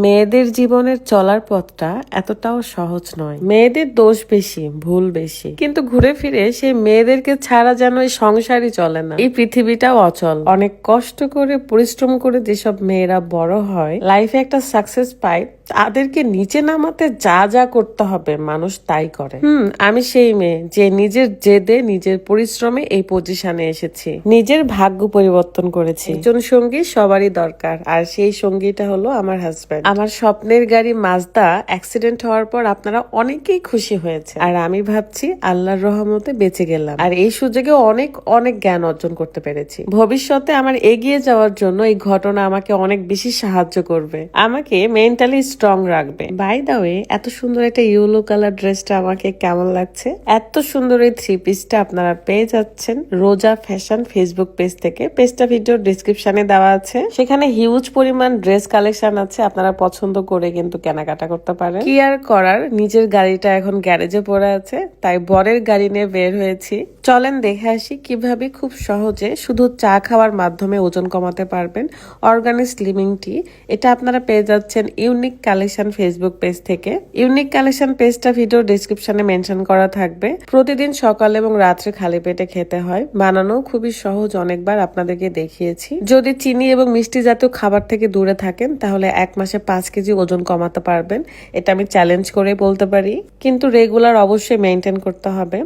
মেয়েদের জীবনের চলার পথটা এতটাও সহজ নয়। মেয়েদের দোষ বেশি, ভুল বেশি। কিন্তু ঘুরে ফিরে সেই মেয়েদেরকে ছাড়া যেন এই সংসারই চলে না। এই পৃথিবীটাও অচল। অনেক কষ্ট করে, পরিশ্রম করে যেসব মেয়েরা বড় হয় লাইফে একটা সাকসেস পায়, তাদেরকে নিচে নামাতে যা যা করতে হবে, মানুষ তাই করে। হুম, আমি সেই মেয়ে যে নিজের জেদে, নিজের পরিশ্রমে এই পজিশনে এসেছি। নিজের ভাগ্য পরিবর্তন করেছি। একজন সঙ্গী সবারই দরকার। আর সেই সঙ্গীটা হলো আমার হাজব্যান্ড আমার স্বপ্নের গাড়ি মাজদা অ্যাক্সিডেন্ট হওয়ার পর আপনারা অনেকেই খুশি হয়েছে আর আমি ভাবছি আল্লাহর রহমতে বেঁচে গেলাম। আর এই সুযোগে অনেক অনেক জ্ঞান অর্জন করতে পেরেছি। ভবিষ্যতে আমার এগিয়ে যাওয়ার জন্য এই ঘটনা আমাকে অনেক বেশি সাহায্য করবে। আমাকে মেন্টালি স্ট্রং রাখবে। বাই দা ওয়ে এত সুন্দর একটা ইয়েলো কালার ড্রেসটা আমাকে কেমন লাগছে? এত সুন্দর এই থ্রি পিসটা আপনারা পেয়ে যাচ্ছেন। রোজা ফ্যাশন ফেসবুক পেজ থেকে। পেজটা ভিডিও ডিসক্রিপশনে দেওয়া আছে। সেখানে হিউজ পরিমাণ ড্রেস কালেকশন আছে। আপনারা পছন্দ করে কিন্তু কেনাকাটা করতে পারেন। কি আর করার? নিজের গাড়িটা এখন গ্যারেজে পড়ে আছে, তাই বরের গাড়ি নিয়ে বের হয়েছি। চলেন দেখে আসি কীভাবে খুব সহজে শুধু চা খাওয়ার মাধ্যমে ওজন কমাতে পারবেন অর্গানিক স্লিমিং টি। এটা আপনারা পেয়ে যাচ্ছেন ইউনিক কালেকশন ফেসবুক পেজ থেকে। ইউনিক কালেকশন পেজটা ভিডিও ডিসক্রিপশনে মেনশন করা থাকবে। প্রতিদিন সকাল এবং রাত্রে খালি পেটে খেতে হয়। বানানো খুবই সহজ, অনেকবার আপনাদেরকে দেখিয়েছি। যদি চিনি এবং মিষ্টি জাতীয় খাবার থেকে দূরে থাকেন, তাহলে এক মাসে পাঁচ কেজি ওজন কমাতে পারবেন। এটা আমি চ্যালেঞ্জ করে বলতে পারি। কিন্তু রেগুলার অবশ্যই মেনটেন করতে হবে।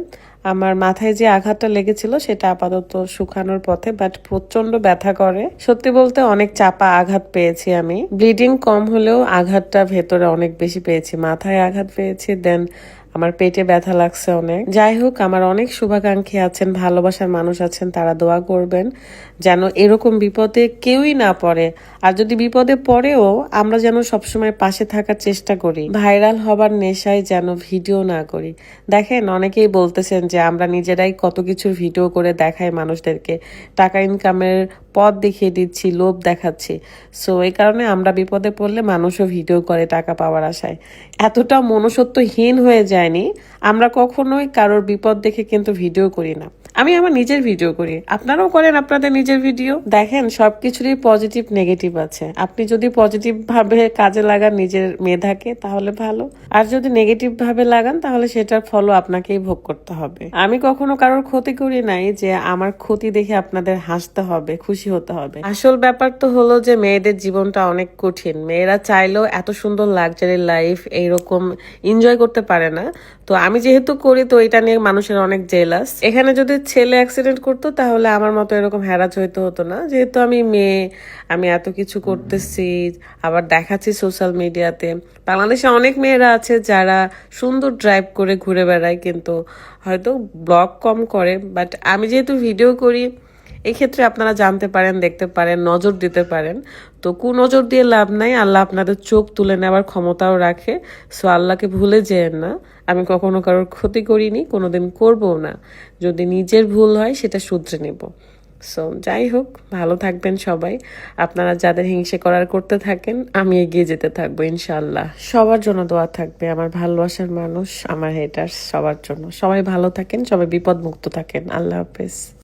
আমার মাথায় যে আঘাতটা লেগেছিল, সেটা আপাতত শুকানোর পথে বাট প্রচণ্ড ব্যথা করে। সত্যি বলতে অনেক চাপা আঘাত পেয়েছি আমি। ব্লিডিং কম হলেও আঘাতটা ভেতরে অনেক বেশি পেয়েছি। মাথায় আঘাত পেয়েছি দেন আমার পেটে ব্যথা লাগছে অনেক। যাই হোক, আমার অনেক শুভাকাঙ্ক্ষী আছেন, ভালোবাসার মানুষ আছেন, তারা দোয়া করবেন যেন এরকম বিপদে কেউই না পড়ে। আর যদি বিপদে পড়েও আমরা যেন সবসময় পাশে থাকার চেষ্টা করি, ভাইরাল হবার নেশায় যেন ভিডিও না করি। দেখেন, অনেকেই বলতেছেন যে আমরা নিজেরাই কত কিছু ভিডিও করে দেখাই মানুষদেরকে। টাকা ইনকামের পথ দেখিয়ে দিচ্ছি, লোভ দেখাচ্ছি। সো, এই কারণে আমরা বিপদে পড়লে মানুষও ভিডিও করে টাকা পাওয়ার আশায়। এতটা মনুষ্যত্বহীন হয়ে যায়নি আমরা কখনোই কারোর বিপদ দেখে কিন্তু ভিডিও করি না। আমি আমার নিজের ভিডিও করি। আপনারাও করেন আপনাদের নিজের ভিডিও দেখেন, সবকিছুরই পজিটিভ নেগেটিভ আছে। আপনি যদি পজিটিভ ভাবে কাজে লাগান নিজের মেধাকে, তাহলে ভালো। আর যদি নেগেটিভ ভাবে লাগান, তাহলে সেটার ফলও আপনাকেই ভোগ করতে হবে। আমি কখনো কারোর ক্ষতি করি নাই যে আমার ক্ষতি দেখে আপনাদের হাসতে হবে, খুশি হতে হবে। আসল ব্যাপার তো হলো যে মেয়েদের জীবনটা অনেক কঠিন। মেয়েরা চাইলেও এত সুন্দর লাক্সারি লাইফ এইরকম এনজয় করতে পারে না। তো আমি যেহেতু করি, তো এটা নিয়ে মানুষের অনেক জেলাস এখানে যদি ছেলে অ্যাক্সিডেন্ট করতো, তাহলে আমার মতো এরকম হ্যারাজ হইতে হতো না। যেহেতু আমি মেয়ে, আমি এত কিছু করতেছি, আবার দেখাচ্ছি সোশ্যাল মিডিয়াতে বাংলাদেশে অনেক মেয়েরা আছে যারা সুন্দর ড্রাইভ করে ঘুরে বেড়ায়, কিন্তু হয়তো ব্লগ কম করে বাট আমি যেহেতু ভিডিও করি এই ক্ষেত্রে আপনারা জানতে পারেন, দেখতে পারেন, নজর দিতে পারেন। তো কু নজর দিয়ে লাভ নাই, আল্লাহ আপনাদের চোখ তুলে নেওয়ার ক্ষমতাও রাখে। সো আল্লাহকে ভুলে যেয়েন না। আমি কখনো কারোর ক্ষতি করিনি, কোনোদিন করবও না। যদি নিজের ভুল হয়, সেটা শুধরে নেব। সো যাই হোক, ভালো থাকবেন সবাই। আপনারা যাদের হিংসে করার করতে থাকেন, আমি এগিয়ে যেতে থাকব ইনশাল্লাহ সবার জন্য দোয়া থাকবে। আমার ভালোবাসার মানুষ, আমার হেটার সবার জন্য। সবাই ভালো থাকেন, সবাই বিপদ মুক্ত থাকেন। আল্লাহ হাফেজ।